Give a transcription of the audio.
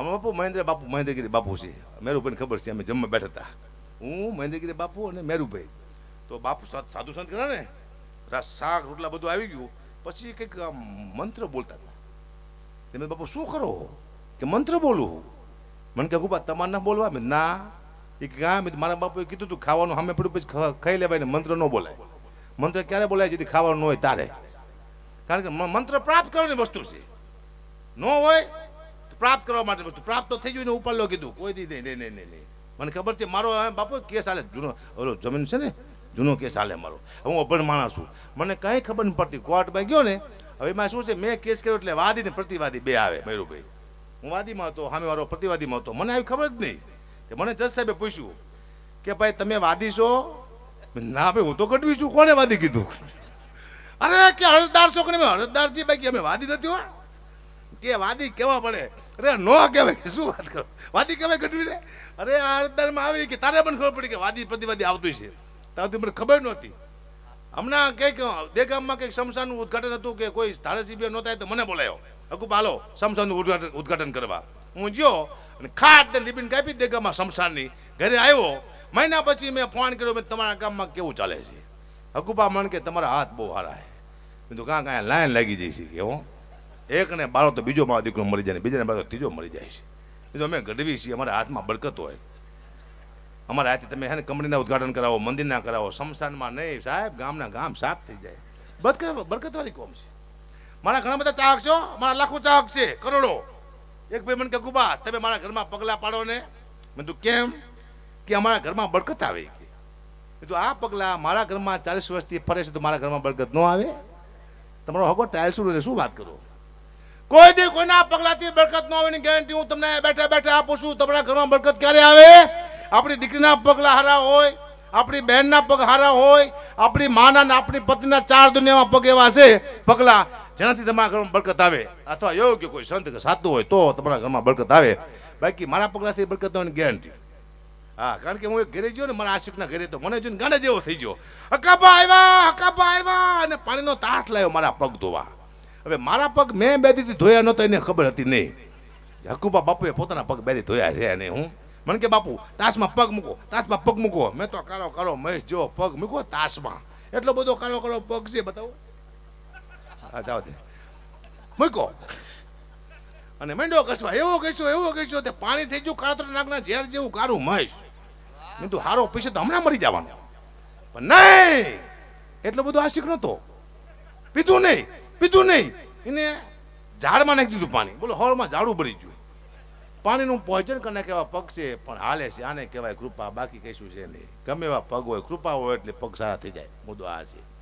આમાં બાપુ મહેન્દ્ર બાપુ, મહેન્દ્રગીરી બાપુ છે. મેરુભાઈને ખબર છે, અમે જમવા બેઠા હતા. હું, મહેન્દ્રગીરી બાપુ અને મેરુભાઈ. તો બાપુ સાધુ સંત કરે ને? શાક, રોટલા બધું આવી ગયું. પછી કંઈક મંત્ર બોલતા હતા. તમે બાપુ શું કરો? કે મંત્ર બોલું? મને કે ગુબા તમારે ના બોલવા? મેં ના. એ કે મેં મારા બાપુએ કીધું તું, ખાવાનું સામે પડ્યું પછી ખાઈ લેવાય ને મંત્ર ન બોલાય. મંત્ર ક્યારે બોલાય? જેથી ખાવાનું હોય તારે. કારણ કે મંત્ર પ્રાપ્ત કરવાની વસ્તુ છે. ન હોય પ્રાપ્ત કરવા માટે વસ્તુ પ્રાપ્ત તો થઈ ગયું ને ઉપર કીધું કોઈ દી નહીં નહીં નહીં નહીં મને ખબર છે, મારો બાપુ કેસ હાલે. જૂનો, ઓલો જમીન છે ને, જૂનો કેસ હાલે મારો. હું અભણ માણસ છું. મને કાંઈ ખબર નહીં પડતી. કોર્ટમાં ગયો ને, હવે એમાં શું છે, મેં કેસ કર્યો એટલે વાદી ને પ્રતિવાદી બે આવે મયુરભાઈ હું વાદીમાં હતો સામે વાળો પ્રતિવાદીમાં હતો. મને આવી ખબર જ નહીં. કે મને જજ સાહેબે પૂછ્યું કે ભાઈ, તમે વાદી છો? ના ભાઈ, હું તો કટવી છું. કોને વાદી કીધું? અરે, કે અરજદાર છો કે નહીં? ભાઈ કે અમે વાદી નથી હો. કે વાદી કેવા પડે? અરે નો કહેવાય શું વાત કરો? વાદી કહેવાય ઘટવી રે અરે આ અરજદારમાં આવી કે તારે પણ ખબર પડી કે વાદી પ્રતિવાદી આવતું છે. તારથી મને ખબર નહોતી. હમણાં કંઈક દેગામમાં કંઈક શમશાનનું ઉદઘાટન હતું કે કોઈ ધારાસભ્ય નહોતા તો મને બોલાયો. હકુ પાલો, શમશાનનું ઉદઘાટન ઉદઘાટન કરવા. હું ગયો અને ખાટ ને રિબિન કાપી દેગામમાં શમશાનની ઘરે આવ્યો. મહિના પછી મેં ફોન કર્યો, મેં તમારા ગામમાં કેવું ચાલે છે? હકુપા મણ કે તમારા હાથ બહુ સારા છે. મેં તો કાં કાંઈ લાઈન લાગી જાય છે કે હો એક ને બાળો તો બીજો મારો દીકરો મરી જાય બીજાને બાળો ત્રીજો મરી જાય છે. તો અમે ગઢવી છીએ, અમારા હાથમાં બરકત હોય. અમારા હાથે તમે હેને કંપનીના ઉદઘાટન કરાવો, મંદિરના કરાવો, શમશાનમાં નહીં, સાહેબ, ગામના ગામ સાફ થઈ જાય. બરકત બરકતવાળી કોમ છે. મારા ઘણા બધા ચાહક છો, મારા લાખો ચાહક છે, કરોડો. એક ભાઈ મને કે ગુબા તમે મારા ઘરમાં પગલા પાડો ને. મેં તું કેમ? કે અમારા ઘરમાં બરકત આવે કે. કીધું, આ પગલા મારા ઘરમાં ચાલીસ વર્ષથી ફરે છે, તો મારા ઘરમાં બરકત ન આવે? તમારો હગો ટાઇલ્સ શું વાત કરો? કોઈ દી કોઈના પગલાથી બરકત ન આવે ગેરંટી હું તમને બેઠા બેઠા આપું છું. તમારા ઘરમાં બરકત ક્યારે આવે? આપણી દીકરીના પગલા હારા હોય, આપણી બહેનના પગ હારા હોય, આપણી માના ને આપણી પત્નીના ચાર દુનિયામાં પગ એવા છે, પગલા જેનાથી તમારા ઘરમાં બરકત આવે. અથવા યોગ્ય કોઈ સંત કે સાતું હોય તો તમારા ઘરમાં બરકત આવે. બાકી મારા પગલાથી બરકત આવવાની ગેરંટી હા, કારણ કે હું ઘરે ગયો ને, મારા આશિકના ઘરે તો મને જોઈને ગાંડા જેવો થઈ ગયો. હકાપા આવ્યા હકાપા આવ્યા, અને પાણીનો તાઠ લાવ્યો મારા પગ ધોવા. હવે મારા પગ મેં બે દીથી ધોયા નહોતો, એને ખબર હતી નહીં. હકુબા બાપુએ પોતાના પગ બે દી ધોયા છે અને હું મને કે, બાપુ, તાસમાં પગ મૂકો, તાસમાં પગ મૂકો. મેં તો કાળો કાળો મહેશ જો પગ મૂકો તાસમાં. એટલો બધો કાળો કાળો પગ છે, બતાવો. હા, જાઓ દે મૂકો. અને મેંડો કસવા એવો કહેશો એવો કહેશો તે પાણી થઈ ગયું કાળતર નાગના ઝેર જેવું કારું મહેશ. મેં તું હારો પીશે તો હમણાં મરી જવાનો. પણ નહીં! એટલો બધો આશિક નહોતો. પીધું નહીં. પીધું નહીં. એને ઝાડમાં નાખી દીધું પાણી. બોલો હવામાં ઝાડું ભરી ગયું. પાણીનું પોઈઝન કરીને કેવા પગ છે, પણ હાલે છે. આને કહેવાય કૃપા. બાકી કહીશું છે નહીં. ગમે એવા પગ હોય, કૃપા હોય એટલે પગ સારા થઈ જાય. મુદ્દો આ છે.